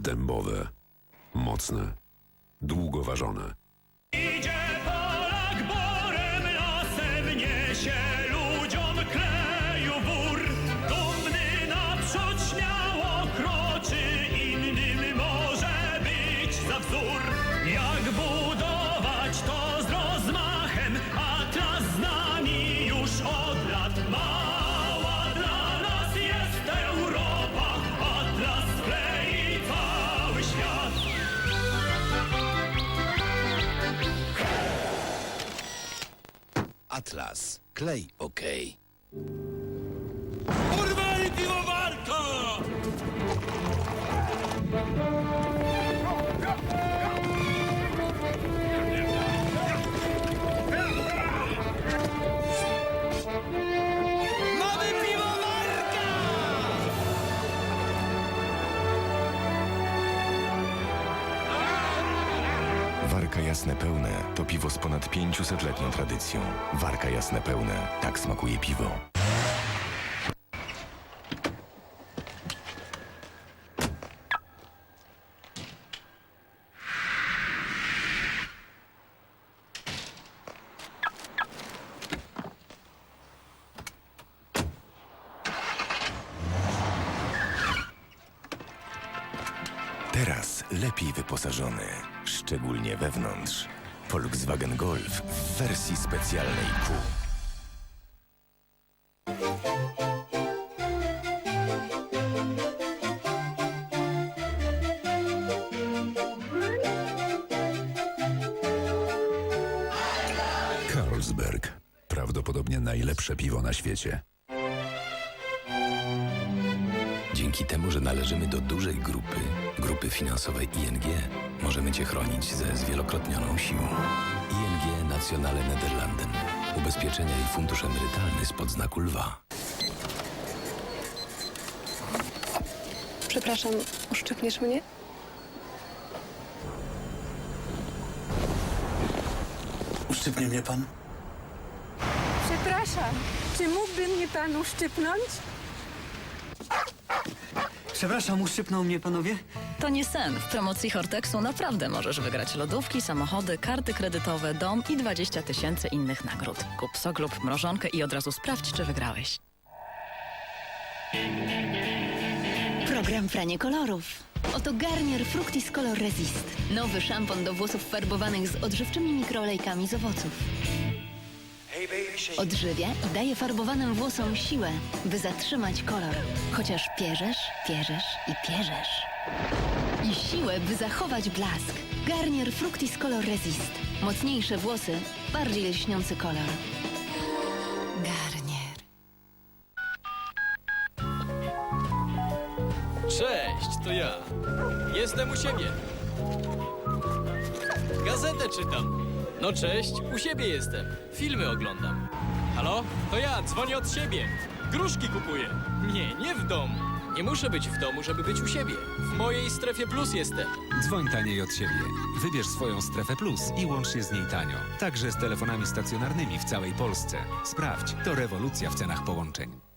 Dębowe. Mocne. Długo Atlas. Klej OK. Warka Jasne Pełne to piwo z ponad 500-letnią tradycją. Warka Jasne Pełne. Tak smakuje piwo. Teraz lepiej wyposażony, szczególnie wewnątrz. Volkswagen Golf w wersji specjalnej Q. Carlsberg. Prawdopodobnie najlepsze piwo na świecie. Dzięki temu, że należymy do dużej grupy, grupy finansowej ING, możemy Cię chronić ze zwielokrotnioną siłą. ING Nationale Nederlanden. Ubezpieczenia i fundusz emerytalny spod znaku lwa. Przepraszam, uszczypniesz mnie? Uszczypnie mnie pan? Przepraszam, czy mógłby mnie pan uszczypnąć? Przepraszam, uszczypnął mnie panowie? To nie sen. W promocji Hortexu naprawdę możesz wygrać lodówki, samochody, karty kredytowe, dom i 20 tysięcy innych nagród. Kup sok lub mrożonkę i od razu sprawdź, czy wygrałeś. Program Pranie Kolorów. Oto Garnier Fructis Color Resist. Nowy szampon do włosów farbowanych z odżywczymi mikroolejkami z owoców. Odżywia i daje farbowanym włosom siłę, by zatrzymać kolor. Chociaż pierzesz, pierzesz i pierzesz. I siłę, by zachować blask. Garnier Fructis Color Resist. Mocniejsze włosy, bardziej lśniący kolor. Garnier. Cześć, to ja. Jestem u siebie. Gazetę czytam. No cześć, u siebie jestem. Filmy oglądam. Halo? To ja, dzwonię od siebie. Gruszki kupuję. Nie, nie w domu. Nie muszę być w domu, żeby być u siebie. W mojej strefie plus jestem. Dzwoń taniej od siebie. Wybierz swoją strefę plus i łącz się z niej tanio. Także z telefonami stacjonarnymi w całej Polsce. Sprawdź, to rewolucja w cenach połączeń.